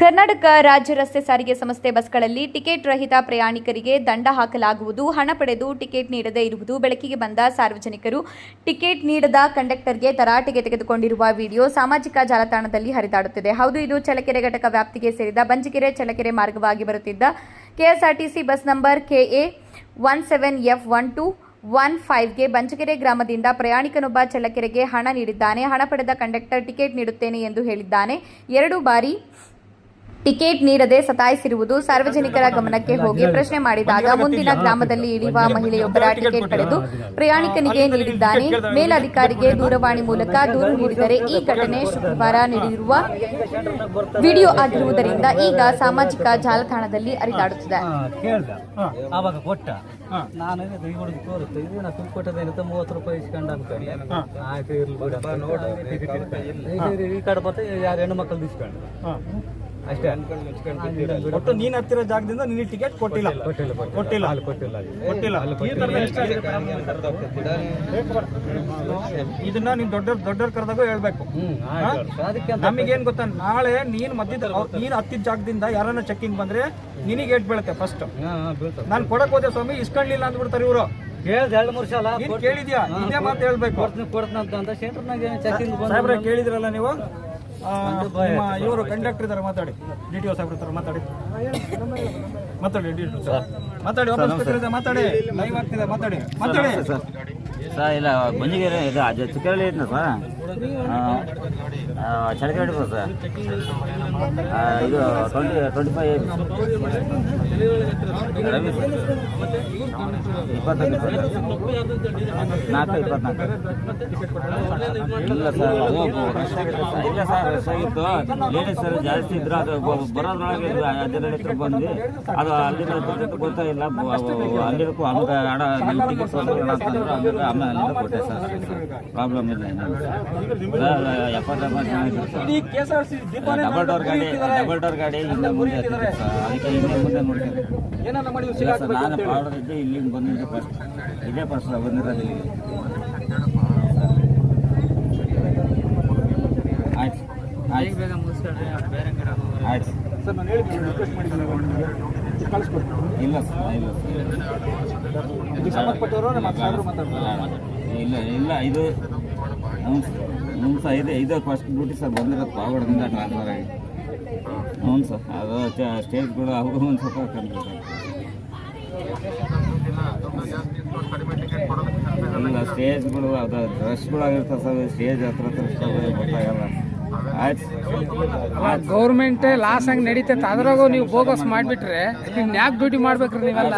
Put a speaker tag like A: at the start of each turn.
A: ಕರ್ನಾಟಕ ರಾಜ್ಯ ರಸ್ತೆ ಸಾರಿಗೆ ಸಂಸ್ಥೆ ಬಸ್ಗಳಲ್ಲಿ ಟಿಕೆಟ್ ರಹಿತ ಪ್ರಯಾಣಿಕರಿಗೆ ದಂಡ ಹಾಕಲಾಗುವುದು. ಹಣ ಪಡೆದು ಟಿಕೆಟ್ ನೀಡದೇ ಇರುವುದು ಬೆಳಕಿಗೆ ಬಂದ ಸಾರ್ವಜನಿಕರು. ಟಿಕೆಟ್ ನೀಡದ ಕಂಡಕ್ಟರ್ಗೆ ತರಾಟೆಗೆ ತೆಗೆದುಕೊಂಡಿರುವ ವಿಡಿಯೋ ಸಾಮಾಜಿಕ ಜಾಲತಾಣದಲ್ಲಿ ಹರಿದಾಡುತ್ತಿದೆ. ಹೌದು, ಇದು ಚಳ್ಳಕೆರೆ ಘಟಕ ವ್ಯಾಪ್ತಿಗೆ ಸೇರಿದ ಬಂಜಿಕೆರೆ ಚಳ್ಳಕೆರೆ ಮಾರ್ಗವಾಗಿ ಬರುತ್ತಿದ್ದ KSRTC bus number KA one seven F one two one ಫೈವ್ಗೆ Banjakere ಗ್ರಾಮದಿಂದ ಪ್ರಯಾಣಿಕನೊಬ್ಬ ಚಳ್ಳಕೆರೆಗೆ ಹಣ ನೀಡಿದ್ದಾನೆ. ಹಣ ಪಡೆದ ಕಂಡಕ್ಟರ್ ಟಿಕೆಟ್ ನೀಡುತ್ತೇನೆ ಎಂದು ಹೇಳಿದ್ದಾನೆ. ಎರಡು ಬಾರಿ ಟಿಕೆಟ್ ನೀಡದೆ ಸತಾಯಿಸಿರುವುದು ಸಾರ್ವಜನಿಕರ ಗಮನಕ್ಕೆ ಹೋಗಿ ಪ್ರಶ್ನೆ ಮಾಡಿದಾಗ ಮುಂದಿನ ಗ್ರಾಮದಲ್ಲಿ ಇಳಿಯುವ ಮಹಿಳೆಯೊಬ್ಬರ ಟಿಕೆಟ್ ಪಡೆದು ಪ್ರಯಾಣಿಕನಿಗೆ ನೀಡಿದ್ದಾನೆ. ಮೇಲಧಿಕಾರಿಗೆ ದೂರವಾಣಿ ಮೂಲಕ ದೂರು ನೀಡಿದರೆ ಈ ಘಟನೆ ಶುಕ್ರವಾರ ನಡೆದಿರುವ ವಿಡಿಯೋ ಆಗಿರುವುದರಿಂದ ಈಗ ಸಾಮಾಜಿಕ ಜಾಲತಾಣದಲ್ಲಿ ಹರಿದಾಡುತ್ತಿದೆ
B: ಆವಾಗ ಕೊಟ್ಟ. ನಾನು ಈ ಹುಡುಗಿ ತೋರುತ್ತೆ ಇದು ನಾ ತುಂಬ ಕೊಟ್ಟದೇನಂತ ಮೂವತ್ತು ರೂಪಾಯಿ ಇಸ್ಕೊಂಡು ಅನ್ಕೊಂಡೆ ಆಯ್ತು ಇರ್ಲಿ ಬಿಡ. ಈ- ಈ ಕಡೆ ಬರ್ತಾ ಯಾರು ಹೆಣ್ಣು ಮಕ್ಕಳು ಇಸ್ಕೊಂಡು ಅಷ್ಟೇ.
C: ಒಟ್ಟು ನೀನ್ ಹತ್ತಿರ ಜಾಗದಿಂದ ನೀನು ಟಿಕೆಟ್ ಕೊಟ್ಟಿಲ್ಲ.
B: ಕೊಟ್ಟಿಲ್ಲ
C: ಕೊಟ್ಟಿಲ್ಲ.
B: ಅಲ್ಲಿ. ಕೊಟ್ಟಿಲ್ಲ.
C: ಕೊಟ್ಟಿಲ್ಲ. ಇದನ್ನ ನೀನ್ ದೊಡ್ಡ ದೊಡ್ಡವ್ರ ಕರೆದಾಗ ಹೇಳ್ಬೇಕು. ನಮಗೇನ್ ಗೊತ್ತಾ? ನಾಳೆ ನೀನ್ ಮಧ್ಯದ ನೀನ್ ಹತ್ತಿದ ಜಾಗದಿಂದ ಯಾರನ್ನ ಚೆಕಿಂಗ್ ಬಂದ್ರೆ ನಿನಗೆ ಏಟ್ ಬೀಳುತ್ತೆ ಫಸ್ಟ್ ನಾನು ಕೊಡಕ್ ಹೋದೆ ಸ್ವಾಮಿ ಇಸ್ಕೊಂಡ್ಲಿಲ್ಲ ಅಂದ್ಬಿಡ್ತಾರೆ ಇವರು.
B: ಕೇಳ್ದೆ ಎರಡು ಮೂರು ಸಲ.
C: ಕೇಳಿದ್ಯಾ? ಇದೇ ಮಾತು ಹೇಳ್ಬೇಕು.
B: ಕೊಡ್ತೀನಿ ಕೊಡ್ತೀನಿ ಅಂತ ಸೆಂಟರ್ನಾಗ
C: ಕೇಳಿದ್ರಲ್ಲ ನೀವು? ಇವರು ಕಂಡಕ್ಟರ್ ಇದ್ದಾರೆ ಮಾತಾಡಿ. ಡಿ ಟಿ ಒ ಸಾಹೇಬ್ರ ಹತ್ರ ಮಾತಾಡಿ. ಮಾತಾಡಿ ಡಿ ಟಿ ಮಾತಾಡಿ ವಾಪಸ್ ಕೂತಿರೋದೆ, ಮಾತಾಡಿ. ಲೈವ್ ಆಗ್ತಿದೆ ಮಾತಾಡಿ. ಮಾತಾಡಿ.
D: ಸರ್. ಇಲ್ಲ ಬಂದಿಗೆ ಇದು. ಅದೇ ಚಿಕ್ಕ ಐತೆ ಸರ್? ಚಳಕೆ ಹಿಡಿಬೋದು ಸರ್ ಇದು ಟ್ವೆಂಟಿ ಟ್ವೆಂಟಿ ಫೈವ್ ರವಿ ಇಪ್ಪತ್ತೊಂದು ನಾಲ್ಕು ಇಪ್ಪತ್ನಾಲ್ಕು. ಇಲ್ಲ ಸರ್ ಅದು. ಇಲ್ಲ ಸರ್ ರಶ್ ಆಗಿತ್ತು. ಲೇಡೀಸ್ ಸರ್ ಜಾಸ್ತಿ ಇದ್ರೆ ಅದು ಬರೋದ್ರೊಳಗೆ ಅದರ ಬಂದು ಅದು ಅಲ್ಲಿಂದ ಗೊತ್ತಾ ಇಲ್ಲ. ಅಲ್ಲಿರೋಕ್ಕೂ ಹಂಗೆ ಹಣ ಟಿಕೆಟ್ ಆಮೇಲೆ ಅಲ್ಲಿಂದ ಕೊಟ್ಟೆ ಸರ್. ಪ್ರಾಬ್ಲಮ್ ಇಲ್ಲ ಡಬಲ್ ಡೋರ್ ಗಾಡಿ ಡಬಲ್ ಡೋರ್ ಗಾಡಿ ಹಿಂದೆ ಮುಂದೆ ಹತ್ತಿತ್ತು ಸರ್ ಅದಕ್ಕೆ ಹಿಂದೆ ಮುಂದೆ ನೋಡ್ಕೊಂಡು
C: ಏನನ್ನ ಮಾಡಿ
D: ಇಲ್ಲ ಸರ್ ನಾನು ಪಾವಡದಿದ್ದೆ ಇಲ್ಲಿಂದ ಬಂದಿದ್ದೆ ಫಸ್ಟ್ ಇದೇ ಫಸ್ಟ್ ಬಂದಿರೋದು ಇಲ್ಲಿಗೆ. ಆಯ್ತು. ಆಯ್ತು. ಆಯ್ತು.
C: ಸರ್ ನಾನು ಹೇಳಿದ್ದೀನಿ ರಿಕ್ವೆಸ್ಟ್ ಮಾಡಿದ್ದೀನಿ. ಕಳಿಸ್ಕೊಡ್ತೀನಿ.
D: ಇಲ್ಲ ಸರ್ ಇಲ್ಲ
C: ಸಂಬಂಧಪಟ್ಟವರು ಮಾತಾಡ್ತಾರೆ
D: ಇಲ್ಲ ಇಲ್ಲ ಇದು ಹ್ಞೂ ಸರ್. ಹ್ಞೂ ಸರ್ ಇದೆ ಇದು ಫಸ್ಟ್ ಡ್ಯೂಟಿ ಸರ್ ಬಂದಿರೋದು ಪಾವಗಡದಿಂದ ಟ್ರಾನ್ಸ್ಫರ್ ಆಗಿ ಹ್ಞೂ ಸರ್ ಅದು ಸ್ಟೇಜ್ಗಳು ಅವರು ಒಂದು ಸ್ವಲ್ಪ ಕಂಡು ಇಲ್ಲ ಸ್ಟೇಜ್ಗಳು ಅದು ರಶ್ಗಳು ಆಗಿರ್ತವೆ ಸರ್ ಸ್ಟೇಜ್ ಹತ್ರ ಹತ್ರ ಗೊತ್ತಾಗಲ್ಲ. ಆಯ್ತು
E: ಗೌರ್ಮೆಂಟ್ ಲಾಸ್ ಹಂಗೆ ನಡೀತೈತೆ ಅದ್ರಾಗೂ ನೀವು ಬೋಗಸ್ ಮಾಡಿಬಿಟ್ರೆ ಯಾಕೆ ಡ್ಯೂಟಿ ಮಾಡ್ಬೇಕ್ರಿ ನೀವೆಲ್ಲ.